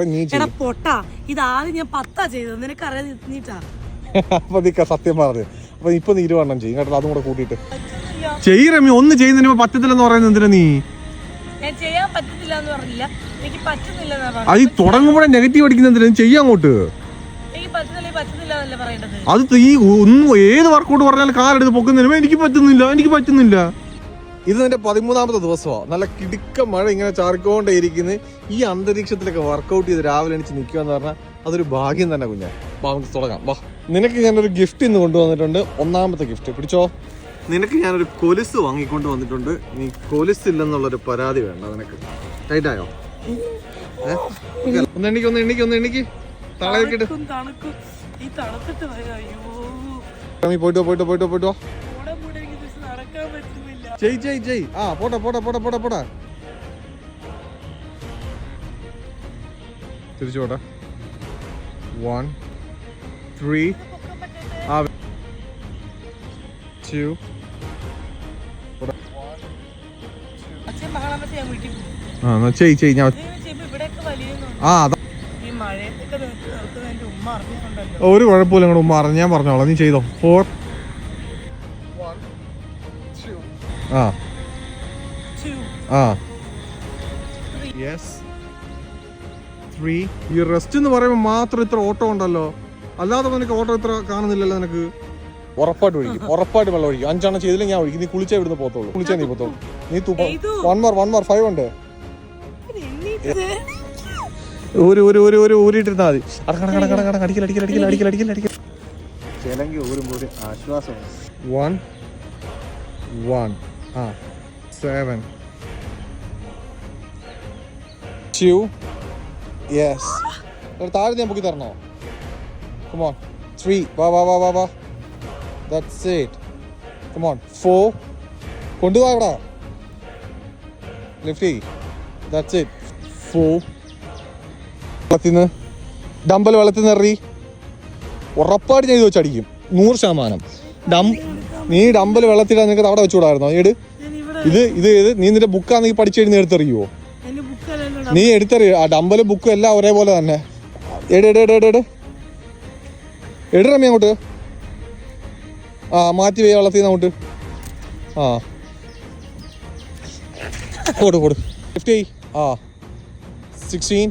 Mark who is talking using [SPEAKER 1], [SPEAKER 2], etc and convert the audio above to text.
[SPEAKER 1] അപ്പൊ നീ
[SPEAKER 2] എടാ പൊട്ടാ. ഇത് ആദ്യം ഞാൻ പത്താ ചെയ്തത്. നിനക്ക് അറിയാതെ നീട്ടാ
[SPEAKER 1] അപ്പൊ നീ ക- സത്യം പറഞ്ഞു. അപ്പൊ ഇപ്പൊ നീ ഇരുവണ്ണം ചെയ്യും. കേട്ടോ അതും കൂടെ കൂട്ടിയിട്ട്. ഒന്ന് ചെയ്യുന്നതിന് പറ്റത്തില്ലെന്ന് പറയുന്നത് എന്തിനാ നീ?
[SPEAKER 2] ഞാൻ ചെയ്യാൻ പറ്റത്തില്ല എന്ന് പറഞ്ഞില്ല. എനിക്ക് പറ്റുന്നില്ല എന്നാ
[SPEAKER 1] അത് ഈ തുടങ്ങുമ്പോഴേ നെഗറ്റീവ് അടിക്കുന്ന എന്തിനാ? ചെയ്യാൻ അങ്ങോട്ട്.
[SPEAKER 2] എനിക്ക് പറ്റുന്നില്ല പറ്റുന്നില്ല എന്നല്ലേ പറയേണ്ടത്?
[SPEAKER 1] അത് ഈ ഒന്നും ഏത് വർക്കൗട്ട് പറഞ്ഞാലും കാലെടുത്ത് പൊക്കുന്നതിനും എനിക്ക് പറ്റുന്നില്ല എനിക്ക് പറ്റുന്നില്ല. ഇത് നിന്റെ പതിമൂന്നാമത്തെ ദിവസമാണ് നല്ല കിടുക്ക മഴ ഇങ്ങനെ ചാറിക്കൊണ്ടേ ഇരിക്കുന്നു. ഈ അന്തരീക്ഷത്തിലൊക്കെ വർക്കൗട്ട് ചെയ്ത് രാവിലെ എണിച്ച് നിൽക്കുക എന്ന് പറഞ്ഞാൽ അതൊരു ഭാഗ്യം തന്നെ കുഞ്ഞാ. വാ നമുക്ക് തുടങ്ങാം. വാ. നിനക്ക് ഞാനൊരു ഗിഫ്റ്റ് ഇന്ന് കൊണ്ടുവന്നിട്ടുണ്ട്. ഒന്നാമത്തെ ഗിഫ്റ്റ് പിടിച്ചോ? നിനക്ക് ഞാനൊരു കൊലുസ് വാങ്ങിക്കൊണ്ട് വന്നിട്ടുണ്ട് നീ കൊലുസ് ഇല്ലെന്നുള്ളൊരു പരാതി വേണ്ട നിനക്ക്. ടൈറ്റായോ ഒന്ന് എണ്ണിക്ക് ഒന്ന് എണ്ണിക്ക് ഒന്ന് എണ്ണിക്ക്
[SPEAKER 2] തളയിട്ട്
[SPEAKER 1] പോയിട്ടോ പോയിട്ടോ പോയിട്ടോ പോയിട്ടോ ജയ് ജയ് ജയ്. ആ പോട്ടെ പോട്ടെ പോട്ടെ പോട്ടെ പോട്ടെ തിരിച്ചു പോട്ടെ വൺ ത്രീ ആ. ടു ആ എന്നാ ചെയ് ചെയ് ഞാൻ ആ അതാ. ഒരു കുഴപ്പമില്ല നിങ്ങളുടെ ഉമ്മ പറഞ്ഞു ഞാൻ പറഞ്ഞോളാം. നീ ചെയ്തോ. ഫോർ ആ.
[SPEAKER 2] Two.
[SPEAKER 1] ആ. യെസ് ത്രീ ഈ റെസ്റ്റ് എന്ന് പറയുമ്പോൾ മാത്രം ഇത്ര ഓട്ടം ഉണ്ടല്ലോ. അല്ലാതെ നിനക്ക് ഓട്ടം ഇത്ര കാണുന്നില്ലല്ലോ നിനക്ക്. ഉറപ്പായിട്ട് ഒഴിക്കും. ഉറപ്പായിട്ട് വെള്ളം ഒഴിക്കും. അഞ്ചെണ്ണം ചെയ്തില്ല ഞാൻ ഒഴിക്കും. നീ കുളിച്ചേ ഇവിടുന്ന് പോത്തോളൂ കുളിച്ചേ നീ പോത്തോളൂ നീ
[SPEAKER 2] തൂപ്പ
[SPEAKER 1] one more one more five ഉണ്ട്. ഒരു ഒരു ഒരു ഒരു ഊരിട്ടിരുന്നാ മതി. അടക്കണം കട കട അടിക്കൽ അടിക്കൽ അടിക്കൽ അടിക്കൽ അടിക്കൽ അടിക്കൽ
[SPEAKER 3] ചിലങ്കി ഊരുമ്പോൾ ഒരു ആശ്വാസമാണ്.
[SPEAKER 1] വൺ വൺ ആ സെവൻ ടു യെസ് താഴെ ഞാൻ പൊക്കി തരണോ? കമോൺ ത്രീ വാ വാ വാ വാ വാ. ദാറ്റ്സ് ഇറ്റ് കമോൺ ഫോർ കൊണ്ടുപോവാ ഇവിടെ ലിഫ്റ്റ് ദാറ്റ്സ് ഇറ്റ് ഫോർ വെള്ളത്തിന്ന്. ഡമ്പൽ വെള്ളത്തിൽ നിന്ന് എറി. ഉറപ്പായിട്ട് ഞാൻ ഇത് വെച്ചടിക്കും നൂറ് ശതമാനം. ഡം നീ ഡമ്പൽ വെള്ളത്തിലാ നിനക്ക് അവിടെ വെച്ചുകൂടായിരുന്നോ? ഏട് ഇത് ഇത് ഇത് നീ നിന്റെ ബുക്കാ നീ പഠിച്ചെഴുതി എടുത്തെറിയുവോ? നീ എടുത്തെറിയോ. ആ ഡമ്പലും ബുക്ക് എല്ലാം ഒരേപോലെ തന്നെ. എട് എട് എട് എട് എട്. എട് റമ്മി അങ്ങോട്ട്. ആ മാറ്റി പോയി വെള്ളത്തിൽ നിന്ന് അങ്ങോട്ട്. ആ. കൊടു കൊടു ഫിഫ്റ്റി ആ. സിക്സ്റ്റീൻ